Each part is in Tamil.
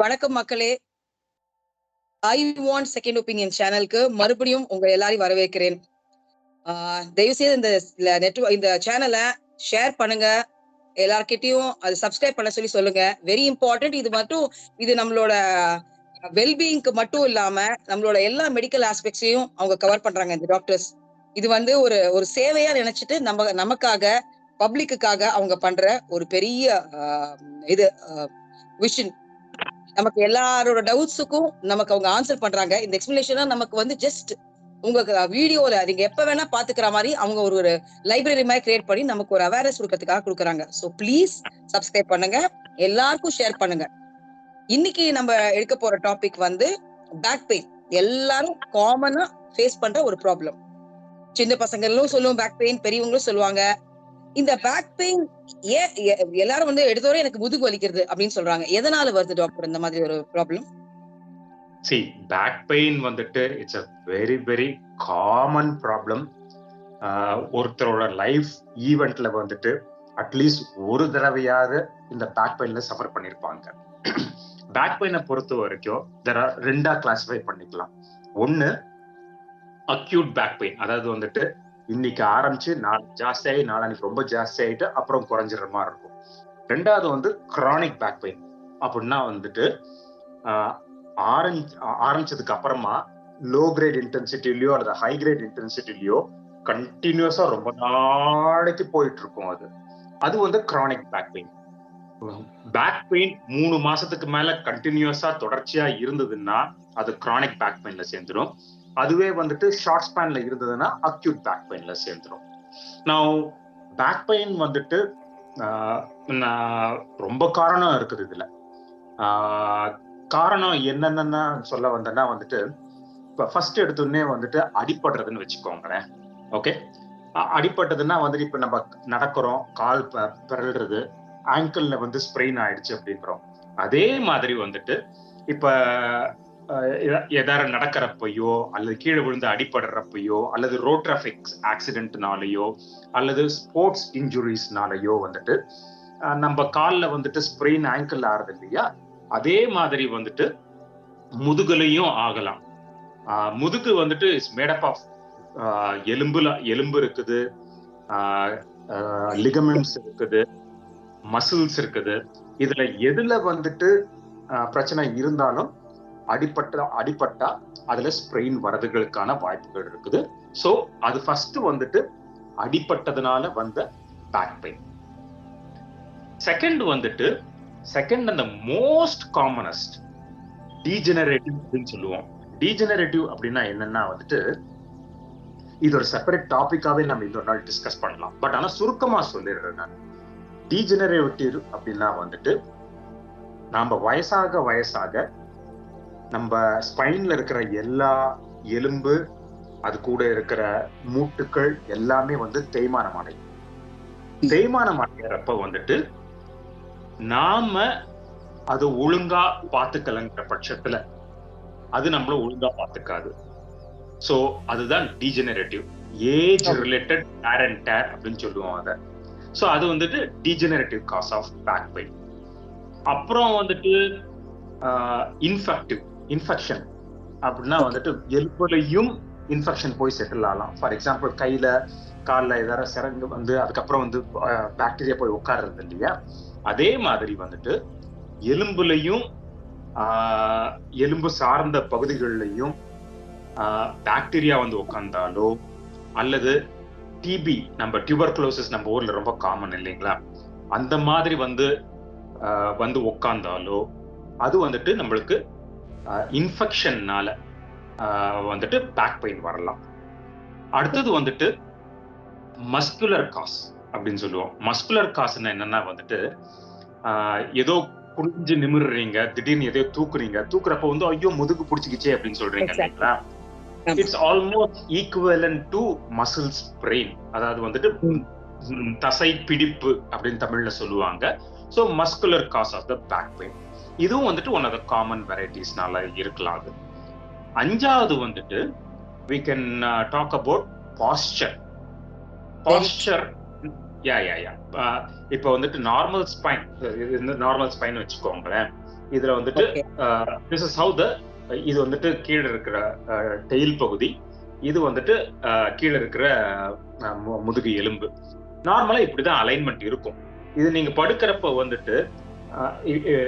வணக்கம் மக்களே. ஐ வாண்ட் செகண்ட் ஒப்பீனியன் சேனலுக்கு மறுபடியும் உங்க எல்லாரையும் வரவேற்கிறேன். தயவு செய்து இந்த நெட்வொர்க் இந்த சேனலை ஷேர் பண்ணுங்க. எல்லார்கிட்டயும் அது சப்ஸ்கிரைப் பண்ண சொல்லி சொல்லுங்க. வெரி இம்பார்ட்டன்ட் இது மட்டும் இது நம்மளோட வெல்பீயிங்க்கு மட்டும் இல்லாம நம்மளோட எல்லா மெடிக்கல் ஆஸ்பெக்ட்ஸையும் அவங்க கவர் பண்றாங்க இந்த டாக்டர்ஸ் இது வந்து ஒரு ஒரு சேவையா நினைச்சிட்டு நம்ம நமக்காக பப்ளிக்குக்காக அவங்க பண்ற ஒரு பெரிய இது விஷன் நமக்கு எல்லாரோட டவுட்ஸுக்கும் நமக்கு அவங்க ஆன்சர் பண்றாங்க. இந்த எக்ஸ்பிளேஷனா நமக்கு வந்து ஜஸ்ட் உங்களுக்கு வீடியோல நீங்க எப்ப வேணா பாத்துக்கிற மாதிரி அவங்க ஒரு ஒரு லைப்ரரி மாதிரி கிரியேட் பண்ணி நமக்கு ஒரு அவேர்னஸ் கொடுக்கறதுக்காக கொடுக்குறாங்க. ஸோ ப்ளீஸ் சப்ஸ்கிரைப் பண்ணுங்க. எல்லாருக்கும் ஷேர் பண்ணுங்க. இன்னைக்கு நம்ம எடுக்க போற டாபிக் வந்து பேக் பெயின் எல்லாரும் காமனா ஃபேஸ் பண்ற ஒரு ப்ராப்ளம் சின்ன பசங்களும் சொல்லுவோம் பேக் பெயின் பெரியவங்களும் சொல்லுவாங்க. இந்த பேக் பெயின் ஏன் எ- எல்லாரும் வந்து எடுத்தவரை எனக்கு முதுகு வலிக்கிறது அப்படின்னு சொல்றாங்க. எதனால வருது டாக்டர் இந்த மாதிரி ஒரு ப்ராப்ளம் சி பேக் பெயின் வந்துட்டு it's a very very common problem ஒருத்தரோட லைஃப் ஈவெண்ட்ல வந்துட்டு அட்லீஸ்ட் ஒரு தடவையாவது இந்த பேக் பெயின்ல சஃபர் பண்ணியிருப்பாங்க பேக் பெயினை பொறுத்த வரைக்கும் தெர் ஆர் ரெண்டா கிளாஸிஃபை பண்ணிக்கலாம். ஒன்னு அக்யூட் பேக் பெயின் அதாவது வந்துட்டு இன்னைக்கு ஆரம்பிச்சு நாள் ஜாஸ்தியாகி நாளானிக்கு ரொம்ப ஜாஸ்தி ஆகிட்டு அப்புறம் குறைஞ்சிடுற மாதிரி இருக்கும். ரெண்டாவது வந்து கிரானிக் பேக் பெயின் அப்படின்னா வந்துட்டு ஆஹ், ஆரம்பிச்சதுக்கு அப்புறமா லோ கிரேட் இன்டென்சிட்டிலயோ அல்லது ஹை கிரேட் இன்டென்சிட்டிலயோ கண்டினியூஸா ரொம்ப நாளைக்கு போயிட்டு இருக்கும் அது. அது வந்து chronic back pain back pain மூணு மாசத்துக்கு மேல கண்டினியூஸா தொடர்ச்சியா இருந்ததுன்னா அது கிரானிக் பேக் பெயின்ல சேர்ந்துடும் அதுவே வந்துட்டு ஷார்ட் ஸ்பேன்ல இருந்ததுன்னா அக்யூட் பேக் பெயின்ல சேர்ந்துடும் நான் பேக் பெயின் வந்துட்டு நான் ரொம்ப காரணம் இருக்குது இதுல. காரணம் என்னென்னு சொல்ல வந்தேன்னா வந்துட்டு இப்போ ஃபர்ஸ்ட் எடுத்தோடனே வந்துட்டு அடிபடுறதுன்னு வச்சுக்கோங்களேன். ஓகே அடிப்பட்டதுன்னா வந்துட்டு இப்போ நம்ம நடக்கிறோம் கால் ப- ஆங்கிளில் வந்து ஸ்ப்ரெயின் ஆயிடுச்சு அப்படின்றோம் அதே மாதிரி வந்துட்டு இப்போ அஹ், எதார நடக்கிறப்பையோ அல்லது கீழே விழுந்து அடிபடுறப்பையோ அல்லது ரோட் டிராஃபிக் ஆக்சிடென்ட்னாலேயோ அல்லது ஸ்போர்ட்ஸ் இன்ஜுரிஸ்னாலேயோ வந்துட்டு நம்ம காலில் வந்துட்டு ஸ்ப்ரெயின் ஆங்கிள் ஆறுது இல்லையா? அதே மாதிரி வந்துட்டு முதுகுலையும் ஆகலாம். முதுகு வந்துட்டு இஸ் மேடப் ஆஃப் எலும்புல எலும்பு இருக்குது லிகமெண்ட்ஸ் இருக்குது மசில்ஸ் இருக்குது. இதுல எதுல வந்துட்டு பிரச்சனை இருந்தாலும் அடிப்பட்ட அடிப்பட்டா அதுல ஸ்ப்ரெயின் வரதுகளுக்கான வாய்ப்புகள் இருக்குது. ஸோ அது ஃபர்ஸ்ட் வந்துட்டு அடிப்பட்டதுனால வந்த பேக் பெயின் செகண்ட் வந்துட்டு செகண்ட் அந்த மோஸ்ட் காமனஸ்ட் டீஜெனரேட்டிவ் அப்படின்னு சொல்லுவோம். டீஜெனரேட்டிவ் அப்படின்னா என்னன்னா வந்துட்டு இது ஒரு செப்பரேட் டாபிக்காவே நம்ம இன்னொரு நாள் டிஸ்கஸ் பண்ணலாம். பட் ஆனா சுருக்கமா சொல்லிடுறேன் நான். டீஜெனரேட்டிவ் அப்படின்னா வந்துட்டு நாம வயசாக வயசாக நம்ம ஸ்பைன்ல இருக்கிற எல்லா எலும்பு அது கூட இருக்கிற மூட்டுக்கள் எல்லாமே வந்து தேய்மானம் அடையும். தேய்மானம் அடைகிறப்ப வந்துட்டு நாம அது ஒழுங்கா பார்த்துக்கலங்கிற பட்சத்துல அது நம்மள ஒழுங்கா பார்த்துக்காது சோ அதுதான் degenerative age related tear and tear அப்படின்னு சொல்லுவோம் அதை. சோ அது வந்துட்டு degenerative causes of back pain அப்புறம் வந்துட்டு இன்ஃபெக்டிவ் இன்ஃபெக்ஷன் அப்படின்னா வந்துட்டு எலும்புலையும் இன்ஃபெக்ஷன் போய் செட்டில் ஆகலாம். ஃபார் எக்ஸாம்பிள் கையில காலில் ஏதாவது சிறங்கு வந்து அதுக்கப்புறம் வந்து பாக்டீரியா போய் உட்கார்றது இல்லையா? அதே மாதிரி வந்துட்டு எலும்புலையும் எலும்பு சார்ந்த பகுதிகளிலையும் பாக்டீரியா வந்து உட்கார்ந்தாலோ அல்லது டிபி நம்ம டியூபர்குலோசிஸ் நம்ம ஊர்ல ரொம்ப காமன் இல்லைங்களா? அந்த மாதிரி வந்து வந்து உட்கார்ந்தாலோ அது வந்துட்டு நம்மளுக்கு இன்ஃபெக்ஷன்னால வந்துட்டு பேக் பெயின் வரலாம். அடுத்தது வந்துட்டு மஸ்குலர் காஸ் அப்படின்னு சொல்லுவோம். மஸ்குலர் காசுன்னா என்னன்னா வந்துட்டு ஏதோ குனிஞ்சு நிமிர்றீங்க திடீர்னு எதையோ தூக்குறீங்க. தூக்குறப்ப வந்து ஐயோ முதுகு பிடிச்சிக்கிச்சே அப்படின்னு சொல்றீங்க. இல்லைங்களா? It's almost equivalent to muscles brain அதாவது வந்துட்டு தசை பிடிப்பு அப்படின்னு தமிழ்ல சொல்லுவாங்க. So muscular cause of the back pain இதுவும் வந்துட்டு ஒன் ஆஃப் த காமன் வெரைட்டிஸ்னால இருக்கலாம் அது. அஞ்சாவது வந்துட்டு we can talk about posture posture yeah yeah yeah இப்போ வந்துட்டு நார்மல் ஸ்பைன் நார்மல் ஸ்பைன் வச்சுக்கோங்களேன். இதுல வந்துட்டு திஸ் இஸ் ஹவு த இது வந்துட்டு கீழே இருக்கிற டெயில் பகுதி. இது வந்துட்டு அஹ், கீழே இருக்கிற மு- முதுகு எலும்பு. நார்மலா இப்படிதான் அலைன்மெண்ட் இருக்கும். இது நீங்க படுக்கிறப்ப வந்துட்டு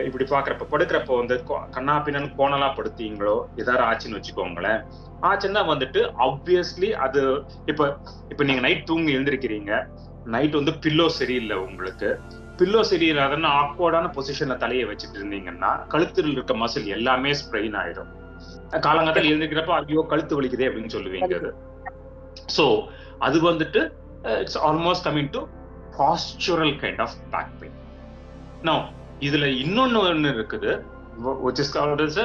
இப்படி பாக்குறப்ப படுக்கிறப்ப வந்து கொ- கண்ணா பின்னான்னு கோணலா படுத்தீங்களோ ஏதாவது ஆச்சுன்னு வச்சுக்கோங்களேன். ஆச்சுன்னா வந்துட்டு ஆப்வியஸ்லி அது இப்ப இப்ப நீங்க நைட் தூங்கி எழுந்திருக்கிறீங்க. நைட் வந்து பில்லோ சரியில்லை உங்களுக்கு. பில்லோ சரியில்லாதன்னா ஆக்வர்டான பொசிஷன்ல தலையை வச்சுட்டு இருந்தீங்கன்னா கழுத்தில் இருக்க மசில் எல்லாமே ஸ்ப்ரெயின் ஆயிடும் காலங்காத்தால எழுந்திருக்கிறப்ப ஐயோ கழுத்து வலிக்குதே அப்படின்னு சொல்லுவீங்க அது. ஸோ அது வந்துட்டு it's almost coming to postural kind of back pain no இதுல இன்னொன்னு ஒன்று இருக்குது. Which is called is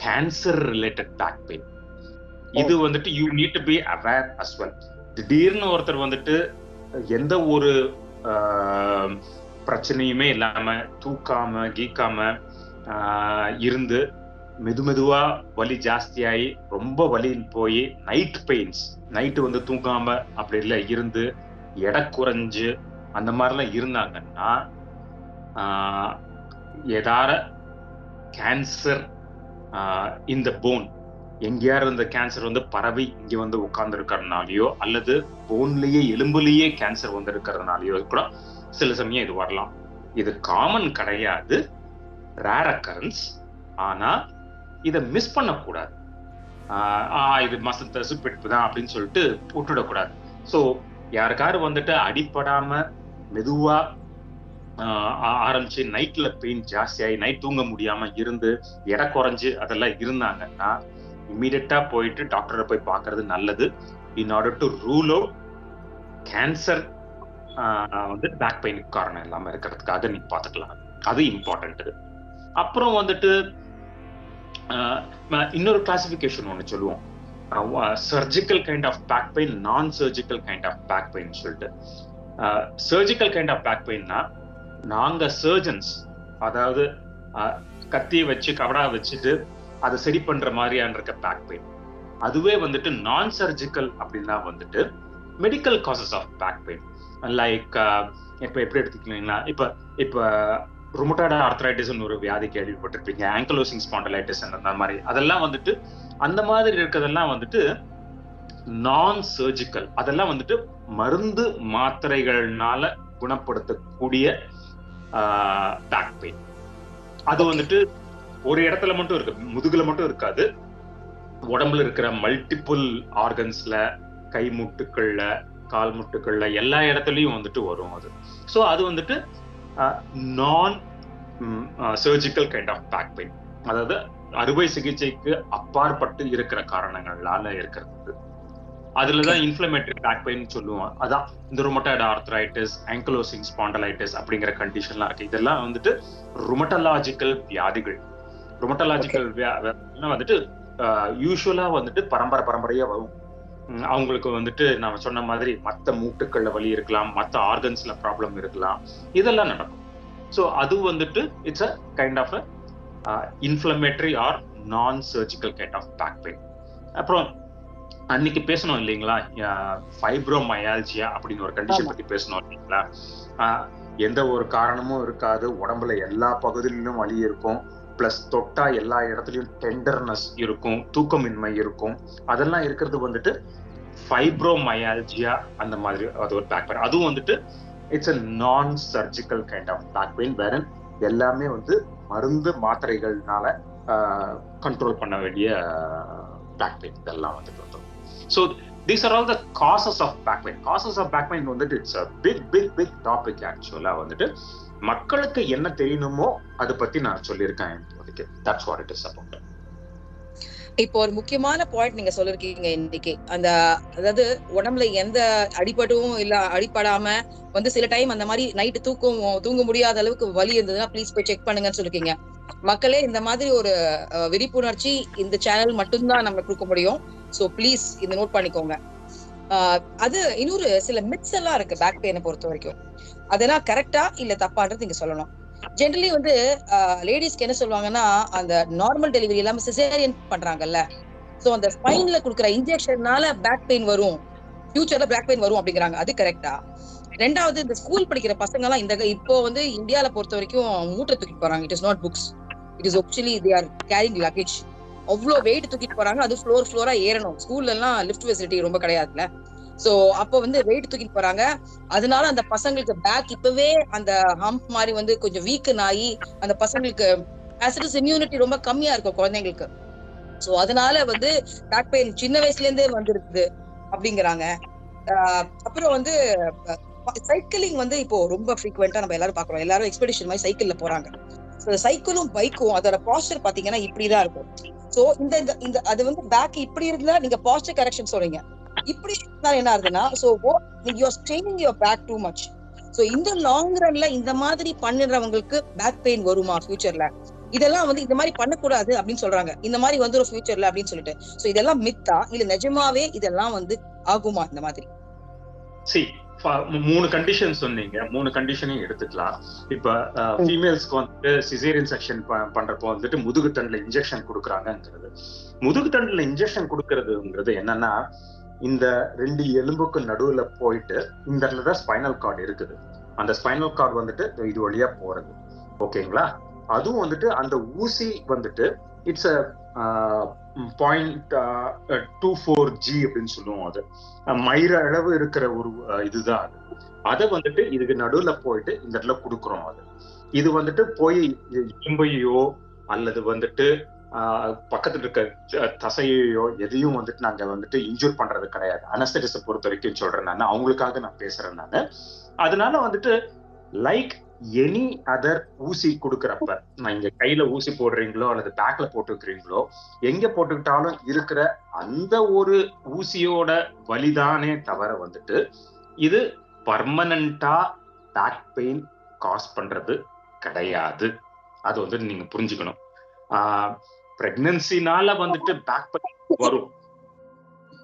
cancer related back pain இது வந்துட்டு you need to be aware as well திடீர்னு ஒருத்தர் வந்துட்டு எந்த ஒரு ஆஹ், பிரச்சனையுமே இல்லாம தூக்காம கீக்காம ஆஹ், இருந்து மெது மெதுவா வலி ஜாஸ்தியாகி ரொம்ப வலி போய் நைட் பெயின்ஸ் நைட்டு வந்து தூங்காம அப்படி இல்லை இருந்து எடை குறைஞ்சு அந்த மாதிரிலாம் இருந்தாங்கன்னா எதார கேன்சர் இந்த போன் எங்கேயாரு இந்த கேன்சர் வந்து பரவி இங்க வந்து உட்கார்ந்துருக்கிறதுனாலயோ அல்லது போன்லயே எலும்புலேயே கேன்சர் வந்திருக்கிறதுனாலையோ கூட சில சமயம் இது வரலாம். இது காமன் கிடையாது. ரேர் அக்கரன்ஸ் ஆனா இதை மிஸ் பண்ணக்கூடாது. இது மசல் தசுப்பிடிப்பு தான் அப்படின்னு சொல்லிட்டு விட்டுடக்கூடாது. ஸோ யாருக்காரு வந்துட்டு அடிப்படாம மெதுவா ஆரம்பிச்சு நைட்ல பெயின் ஜாஸ்தியாகி நைட் தூங்க முடியாம இருந்து எடை குறைஞ்சு அதெல்லாம் இருந்தாங்கன்னா இம்மிடியட்டா போயிட்டு டாக்டரை போய் பார்க்கறது நல்லது. In order to rule out cancer வந்து பேக் பெயினுக்கு காரணம் இல்லாம இருக்கிறதுக்காக நீங்க பார்த்துக்கலாம். அது இம்பார்ட்டன்ட் அப்புறம் வந்துட்டு இன்னொரு கிளாசிபிகேஷன் ஒன்று சொல்லுவோம். Surgical kind of back pain non surgical kind of back pain சொல்லிட்டு. சர்ஜிக்கல் கைண்ட் ஆஃப் பேக் பெயின்னா நாங்க சர்ஜன்ஸ் அதாவது கத்தி வச்சு கவடா வச்சுட்டு அதை சரி பண்ற மாதிரியான இருக்க பேக் பெயின் அதுவே வந்துட்டு நான் சர்ஜிக்கல் அப்படின்னா வந்துட்டு medical causes of back pain like இப்போ எப்படி எடுத்துக்கிட்டீங்கன்னா இப்போ இப்போ ருமட்டாய்டு ஆர்த்ரைட்டிஸ்னு ஒரு வியாதி கேள்விப்பட்டிருப்பீங்க ஆங்கலோசிங் ஸ்பாண்டலைட்டிஸ் அந்த மாதிரி. அதெல்லாம் வந்துட்டு அந்த மாதிரி இருக்கிறதெல்லாம் வந்துட்டு நான் சர்ஜிக்கல் அதெல்லாம் வந்துட்டு மருந்து மாத்திரைகள்னால குணப்படுத்தக்கூடிய பேக் பெயின் அது வந்துட்டு ஒரு இடத்துல மட்டும் இருக்கு முதுகுல மட்டும் இருக்காது. உடம்புல இருக்கிற மல்டிபிள் ஆர்கன்ஸ்ல கை முட்டுக்கள்ல கால் முட்டுக்கள்ல எல்லா இடத்துலயும் வந்துட்டு வரும் அது. ஸோ அது வந்துட்டு non surgical kind of back pain அதாவது அறுவை சிகிச்சைக்கு அப்பாற்பட்டு இருக்கிற காரணங்களால இருக்கிறது. அதுலதான் இன்ஃபிளமேட்டரி பேக் பெயின் சொல்லுவோம் அதான் இந்த ருமட்டாய்டு ஆர்த்ரைட்டிஸ் ஆங்கலோசிங் ஸ்பாண்டலைட்டிஸ் அப்படிங்கிற கண்டிஷன்லாம் இருக்கு. இதெல்லாம் வந்துட்டு ருமட்டலாஜிக்கல் வியாதிகள். ருமட்டலாஜிக்கல் வந்துட்டு யூஸ்வலா வந்துட்டு பரம்பரை பரம்பரையா வரும். அவங்களுக்கு வந்துட்டு நாம சொன்ன மாதிரி மத்த மூட்டுக்கள்ல வலி இருக்கலாம் மத்த ஆர்கன்ஸ்ல ப்ராப்ளம் இருக்கலாம். இதெல்லாம் நடக்கும். ஸோ அது வந்துட்டு it's a kind of inflammatory or non surgical kind of back pain அப்புறம் அன்னைக்கு பேசணும் இல்லைங்களா? ஃபைப்ரோமயால்ஜியா அப்படின்னு ஒரு கண்டிஷன். பத்தி பேசணும் இல்லைங்களா? எந்த ஒரு காரணமும் இருக்காது. உடம்புல எல்லா பகுதியிலும் வலி இருக்கும். பிளஸ் தொட்டா எல்லா இடத்துலயும் டெண்டர்னஸ் இருக்கும். தூக்கமின்மை இருக்கும். அதெல்லாம் இருக்கிறது வந்துட்டு ஃபைப்ரோமயால்ஜியா அந்த மாதிரி அது ஒரு பேக் பெயின் அதுவும் வந்துட்டு it's a non surgical kind of back pain வேற எல்லாமே வந்து மருந்து மாத்திரைகள்னால கண்ட்ரோல் பண்ண வேண்டிய பேக் பெயின் இதெல்லாம் வந்துட்டு வந்துடும் so these are all the causes of back pain causes of back pain வந்துட்டு it's a big big big topic actually வந்துட்டு மக்களுக்கு என்ன தெரியணுமோ அதை பத்தி நான் சொல்லியிருக்கேன் இப்போதைக்கு. That's what it is about இப்போ ஒரு முக்கியமான பாயிண்ட் நீங்க சொல்லிருக்கீங்க இன்னைக்கு. அந்த அதாவது உடம்புல எந்த அடிபட்டும் இல்ல அடிபடாம வந்து சில டைம் அந்த மாதிரி நைட்டு தூக்கம் தூங்க முடியாத அளவுக்கு வலி இருந்ததுன்னா ப்ளீஸ் போய் செக் பண்ணுங்கன்னு சொல்லிருக்கீங்க. மக்களே இந்த மாதிரி ஒரு விழிப்புணர்ச்சி இந்த சேனல் மட்டும்தான் நம்ம கொடுக்க முடியும். ஸோ ப்ளீஸ் இந்த நோட் பண்ணிக்கோங்க. அது இன்னொரு சில மிட்ஸ் எல்லாம் இருக்கு பேக் பெயினை பொறுத்த வரைக்கும். அதெல்லாம் கரெக்டா இல்ல தப்பான்றது நீங்க சொல்லணும். ஜென்ரலி வந்து லேடிஸ்க்கு என்ன சொல்லுவாங்கன்னா அந்த நார்மல் டெலிவரி இல்லாம சிசேரியன் பண்றாங்கல்ல. சோ அந்த ஸ்பைன்ல குடுக்குற இன்ஜெக்ஷன்னால பேக் பெயின் வரும். ஃபியூச்சர்ல பேக் பெயின் வரும் அப்படிங்கிறாங்க. அது கரெக்டா ரெண்டாவது இந்த ஸ்கூல் படிக்கிற பசங்க எல்லாம் இந்த இப்போ வந்து இந்தியால பொறுத்த வரைக்கும் மூட்டை தூக்கி போறாங்க. It is not books it is actually they are carrying luggage அவ்வளோ வெயிட் தூக்கிட்டு போறாங்க. அது ஃப்ளோர் ஃப்ளோரா ஏறணும். ஸ்கூல்ல எல்லாம் லிஃப்ட் ஃபெசிலிட்டி ரொம்ப கிடையாதுல சோ அப்ப வந்து வெயிட் தூக்கிட்டு போறாங்க. அதனால அந்த பசங்களுக்கு பேக் இப்பவே அந்த ஹம்ப் மாதிரி வந்து கொஞ்சம் வீக்கன் ஆகி அந்த பசங்களுக்கு ஆசிடஸ் இம்யூனிட்டி ரொம்ப கம்மியா இருக்கும் குழந்தைங்களுக்கு. சோ அதனால வந்து பேக் பெயின் சின்ன வயசுல இருந்தே வந்துருக்குது அப்படிங்கிறாங்க. ஆஹ் அப்புறம் வந்து சைக்கிளிங் வந்து இப்போ ரொம்ப ஃப்ரீக்வெண்டா நம்ம எல்லாரும் பாக்குறோம் எல்லாரும் எக்ஸ்பெடிஷன் மாதிரி சைக்கிள்ல போறாங்க. சைக்கிளும் பைக்கும் அதோட பாஸ்டர் பாத்தீங்கன்னா இப்படிதான் இருக்கும். சோ இந்த இந்த- இந்த அது வந்து பேக் இப்படி இருந்தா நீங்க பாஸ்டர் கரெக்ஷன் சொல்றீங்க. இப்படி இருந்தா என்ன ஆகுதுன்னா so you straining your back too much so இந்த லாங் ரன்ல இந்த மாதிரி பண்ணுறவங்களுக்கு பேக் பெயின் வருமா ஃபியூச்சர்ல இதெல்லாம் வந்து இந்த மாதிரி பண்ணக்கூடாது அப்படின்னு சொல்றாங்க. இந்த மாதிரி வந்துரும் ஃபியூச்சர்ல அப்படின்னு சொல்லிட்டு. சோ இதெல்லாம் மித்தா இல்ல நிஜமாவே இதெல்லாம் வந்து ஆகுமா இந்த மாதிரி? மூணு கண்டிஷன் சொன்னீங்க. மூணு கண்டிஷனையும் எடுத்துக்கலாம். இப்ப ஃபீமேல்ஸ்க்கு வந்துட்டு சிசேரியன் செக்ஷன் பண்றப்போ வந்துட்டு முதுகு தண்டுல இன்ஜெக்ஷன் கொடுக்குறாங்கங்கிறது. முதுகு தண்டுல இன்ஜெக்ஷன் கொடுக்கறதுங்கிறது என்னன்னா இந்த ரெண்டு எலும்புக்கு நடுவுல போயிட்டு இந்த இடத்துல தான் ஸ்பைனல் கார்டு இருக்குது. அந்த ஸ்பைனல் கார்டு வந்துட்டு இது வழியா போறது. ஓகேங்களா? அதுவும் வந்துட்டு அந்த ஊசி வந்துட்டு it's a point two four G அப்படின்னு சொல்லுவோம் அது. மயிர அளவு இருக்கிற ஒரு இதுதான் அது. அதை வந்துட்டு இதுக்கு நடுவில் போயிட்டு இந்த இடத்துல கொடுக்குறோம் அது. இது வந்துட்டு போய் இம்பையோ அல்லது வந்துட்டு பக்கத்துல இருக்க த- எதையும் வந்துட்டு நாங்க வந்துட்டு இன்ஜூர் பண்றது கிடையாது. அனஸ்தடிஸை பொறுத்த வரைக்கும் சொல்றேன் நான். அவங்களுக்காக நான் பேசுறேன் நான். அதனால வந்துட்டு லைக் எனி அதர் ஊசி கொடுக்கறப்ப நான் இங்க கையில ஊசி போடுறீங்களோ அல்லது பேக்ல போட்டுக்கிறீங்களோ எங்க போட்டுக்கிட்டாலும் இருக்கிற அந்த ஒரு ஊசியோட வலிதானே தவிர வந்துட்டு இது பர்மனண்டா பேக் பெயின் காஸ் பண்றது கிடையாது. அது வந்து நீங்க புரிஞ்சுக்கணும். பிரெக்னன்சினால வந்துட்டு பேக் பெயின் வரும்.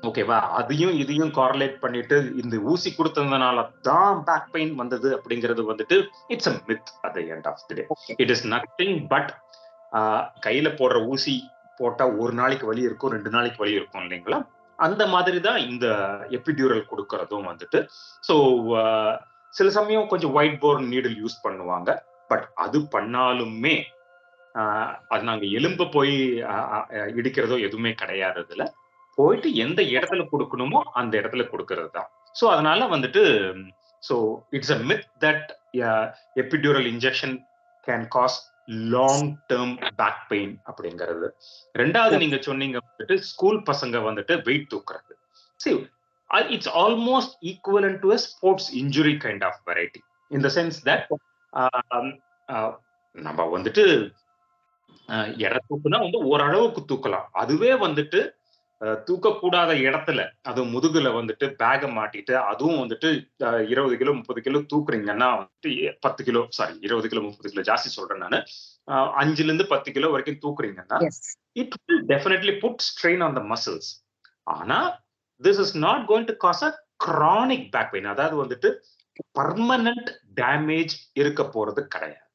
ஓகேவா அதையும் இதையும் காரலேட் பண்ணிட்டு இந்த ஊசி கொடுத்ததுனால தான் பேக் பெயின் வந்தது அப்படிங்கிறது வந்துட்டு it's a myth at the end of the day it is nothing but கையில போடுற ஊசி போட்டா ஒரு நாளைக்கு வலி இருக்கும் ரெண்டு நாளைக்கு வலி இருக்கும் இல்லைங்களா? அந்த மாதிரி தான் இந்த எபிடியூரல் கொடுக்கறதும் வந்துட்டு. ஸோ சில சமயம் கொஞ்சம் ஒயிட் போர்ன் நீடில் யூஸ் பண்ணுவாங்க. பட் அது பண்ணாலுமே அது நாங்க எலும்ப போய் இடிக்கிறதோ எதுவுமே கிடையாது இதுல போயிட்டு எந்த இடத்துல கொடுக்கணுமோ அந்த இடத்துல கொடுக்கறது தான் ஸோ அதனால வந்துட்டு so it's a myth that epidural injection can cause long term back pain அப்படிங்கிறது. ரெண்டாவது நீங்க சொன்னீங்க வந்துட்டு ஸ்கூல் பசங்க வந்துட்டு வெயிட் தூக்குறது. See it's almost equivalent to a sports injury kind of variety in the sense that நம்ம வந்துட்டு ஆஹ், எடை தூக்குனா வந்து ஓரளவுக்கு தூக்கலாம். அதுவே வந்துட்டு தூக்கக்கூடாத இடத்துல அது முதுகுல வந்துட்டு பேக மாட்டிட்டு அதுவும் வந்துட்டு இருபது கிலோ முப்பது கிலோ தூக்குறீங்கன்னா வந்துட்டு பத்து கிலோ சாரி இருபது கிலோ முப்பது கிலோ ஜாஸ்தி சொல்றேன் நான். அஞ்சுல இருந்து பத்து கிலோ வரைக்கும் தூக்குறீங்கன்னா it will definitely put strain on the muscles ஆனா this is not going to cause a chronic back pain அதாவது வந்துட்டு பர்மனன்ட் டேமேஜ் இருக்க போறது கிடையாது.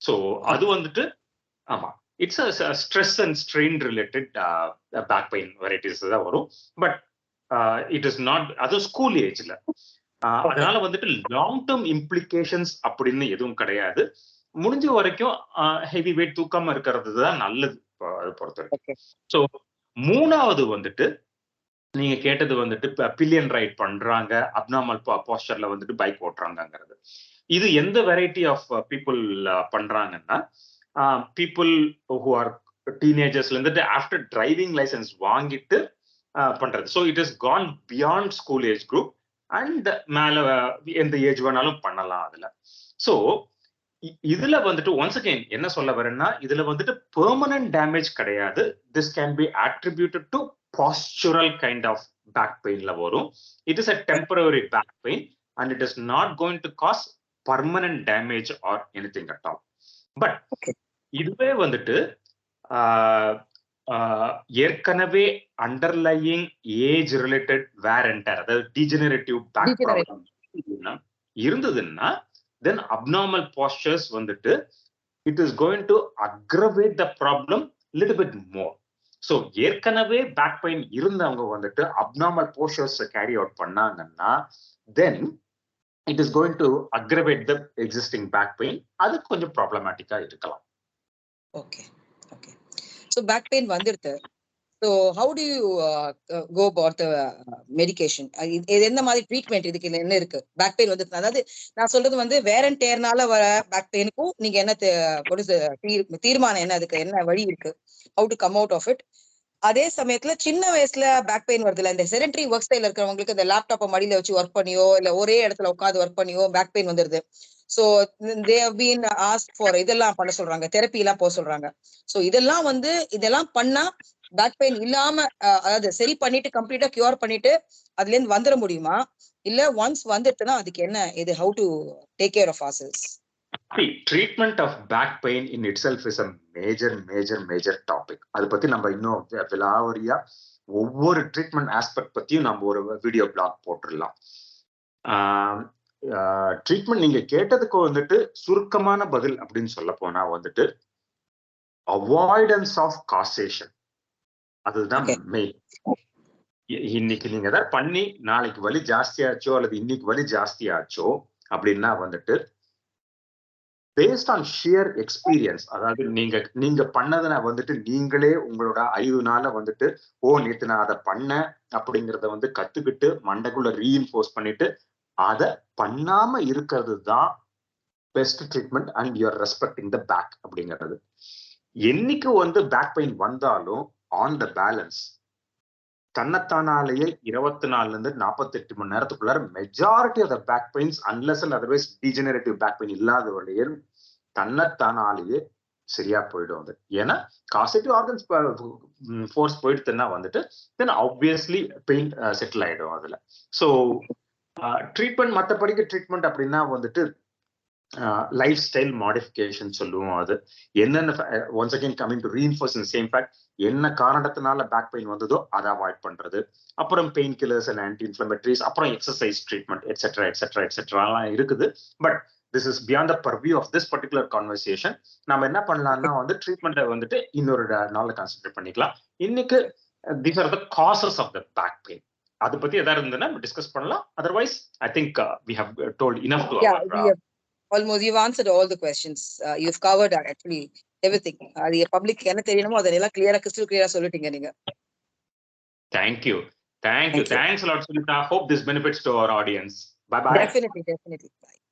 ஸோ அது வந்துட்டு ஆமா. It's stress and strain related back pain varieties தான் வரும். பட் இட் இஸ் நாட் அது ஸ்கூல் ஏஜ்ல அதனால வந்துட்டு லாங் டேர்ம் இம்ப்ளிகேஷன்ஸ் அப்படின்னு எதுவும் கிடையாது. முடிஞ்ச வரைக்கும் ஹெவி வெயிட் தூக்காம இருக்கிறது தான் நல்லது அதை பொறுத்த வரைக்கும் Okay. ஸோ மூணாவது வந்துட்டு நீங்க கேட்டது வந்துட்டு பில்லியன் ரைட் பண்றாங்க அப்நார்மல் போஸ்டர்ல வந்துட்டு பைக் ஓட்டுறாங்கங்கிறது. இது எந்த வெரைட்டி ஆஃப் பீப்புள் பண்றாங்கன்னா பீப்புள் ஹூ ஆர் டீனேஜர்ஸ்ல இருந்துட்டு ஆஃப்டர் டிரைவிங் லைசன்ஸ் வாங்கிட்டு பண்றது. So it is gone beyond school age group and மேல எந்த ஏஜ் வேணாலும் பண்ணலாம் அதுல. ஸோ இதுல வந்துட்டு ஒன்ஸ் அகெயின் என்ன சொல்ல வரேன்னா இதுல வந்துட்டு பெர்மனன்ட் டேமேஜ் கிடையாது. This can be attributed to postural kind of back பெயின்ல வரும். It is a temporary back pain and it is not going to cause permanent damage or anything at all but இதுவே வந்துட்டு ஏற்கனவே underlying age related wear and tear அதாவது டீஜெனரேட்டிவ் பேக். ப்ராப்ளம் இருந்ததுன்னா தென் அப்நார்மல் postures வந்துட்டு it is going to aggravate the problem little bit more so ஏற்கனவே பேக் பெயின் இருந்தவங்க வந்துட்டு அப்நார்மல் postures கேரி அவுட் பண்ணாங்கன்னா then it is going to aggravate the existing back pain அது கொஞ்சம் ப்ராப்ளமேட்டிக்கா இருக்கலாம். Okay okay so back pain வந்துடுது so how do you go about the medication இது எந்த மாதிரி ட்ரீட்மெண்ட் இதுக்கு என்ன இருக்கு? பேக் பெயின் வந்து அதாவது நான் சொல்றது வந்து வேர் அண்ட் டேர்னால வர பேக் பெயினுக்கும் நீங்க என்ன தீர்மானம் என்ன? அதுக்கு என்ன வழி இருக்கு? How to come out of it அதே சமயத்துல சின்ன வயசுல பேக் பெயின் வருதுல இந்த செரண்டரி ஒர்க் ஸ்டைல இருக்கிறவங்களுக்கு இந்த லேப்டாப்பை மடியில வச்சு ஒர்க் பண்ணியோ இல்ல ஒரே இடத்துல உட்காந்து ஒர்க் பண்ணியோ பேக் பெயின் வந்துருது. So they been ask for இதெல்லாம் பண்ண சொல்றாங்க தெரப்பி எல்லாம் போக சொல்றாங்க. சோ இதெல்லாம் வந்து இதெல்லாம் பண்ணா பேக் பெயின் இல்லாம அதாவது சரி பண்ணிட்டு கம்ப்ளீட்டா கியூர் பண்ணிட்டு அதுல இருந்து வந்துட முடியுமா? இல்ல ஒன்ஸ் வந்துட்டுனா அதுக்கு என்ன இது how to take care of ourselves See, treatment of back pain in itself is a major, major, major topic. அதை பத்தி நம்ம இன்னும் விலாவரியா ஒவ்வொரு ட்ரீட்மெண்ட் ஆஸ்பெக்ட் பத்தியும் நம்ம ஒரு வீடியோ பிளாக் போட்டுடலாம் ட்ரீட்மெண்ட் நீங்க கேட்டதுக்கு வந்துட்டு சுருக்கமான பதில் அப்படின்னு சொல்ல போனா வந்துட்டு அவாய்டன்ஸ் ஆஃப் காசேஷன் அதுதான். மெயின் இன்னைக்கு நீங்க ஏதாவது பண்ணி நாளைக்கு வலி ஜாஸ்தியாச்சோ அல்லது இன்னைக்கு வலி ஜாஸ்தியாச்சோ அப்படின்னா வந்துட்டு பேஸ்ட் ஆன் ஷியர் எக்ஸ்பீரியன்ஸ் அதாவது நீங்க நீங்க பண்ணதை வந்துட்டு நீங்களே உங்களோட அறிவுனால வந்துட்டு ஓ நேத்து நான் அதை பண்ணேன் அப்படிங்கிறத வந்து கத்துக்கிட்டு மண்டைக்குள்ள ரீஇன்ஃபோர்ஸ் பண்ணிட்டு அதை பண்ணாம இருக்கிறது தான் best treatment and you're respecting the back அப்படிங்கிறது. என்னைக்கு வந்து பேக் பெயின் வந்தாலும் ஆன் த பேலன்ஸ் தன்னைத்தானாலேயே இருபத்தி நாலுல இருந்து நாற்பத்தெட்டு மணி நேரத்துக்குள்ளார majority of the back pains unless and otherwise degenerative back pain இல்லாத வழியில் தன்னைத்தானாலேயே சரியா போயிடும் அது. ஏன்னா காசிட்டிவ் ஆர்கன்ஸ் ஃபோர்ஸ் போயிடுதுன்னா வந்துட்டு தென் ஆப்வியஸ்லி பெயின் செட்டில் ஆயிடும் அதுல. ஸோ ட்ரீட்மெண்ட் மற்றபடிக்கு ட்ரீட்மெண்ட் அப்படின்னா வந்துட்டு லைஃப் ஸ்டைல் மாடிஃபிகேஷன் சொல்லுவோம் அது. என்னென்ன once again coming to reinforce in same fact என்ன காரணத்தினால பேக் பெயின் வந்ததோ அதை அவாய்ட் பண்றது. அப்புறம் pain killers and anti inflammatories அப்புறம் எக்ஸசைஸ் ட்ரீட்மெண்ட் எட்ஸெட்ரா எட்ஸெட்ரா எட்ஸெட்ராலாம் இருக்குது. But this is beyond the purview of this particular conversation நம்ம என்ன பண்ணலாம்னா வந்து ட்ரீட்மெண்ட்டை வந்துட்டு இன்னொரு நாளில் கான்சென்ட்ரேட் பண்ணிக்கலாம். இன்னைக்கு these are the causes of the back pain அதை பத்தி எதாவது இருந்ததுன்னா டிஸ்கஸ் பண்ணலாம். Otherwise I think we have told enough to You've answered all the questions. Uh, you've covered uh, actually everything. அது பப்ளிக் என்ன தெரியணுமோ அதெல்லாம் கிளியரா கிறிஸ்டல் கிளியரா சொல்லிட்டீங்க நீங்க Thank you. Thank you. Thank you. Thanks a lot, Sunita. Hope this benefits to our audience. Bye bye. Definitely definitely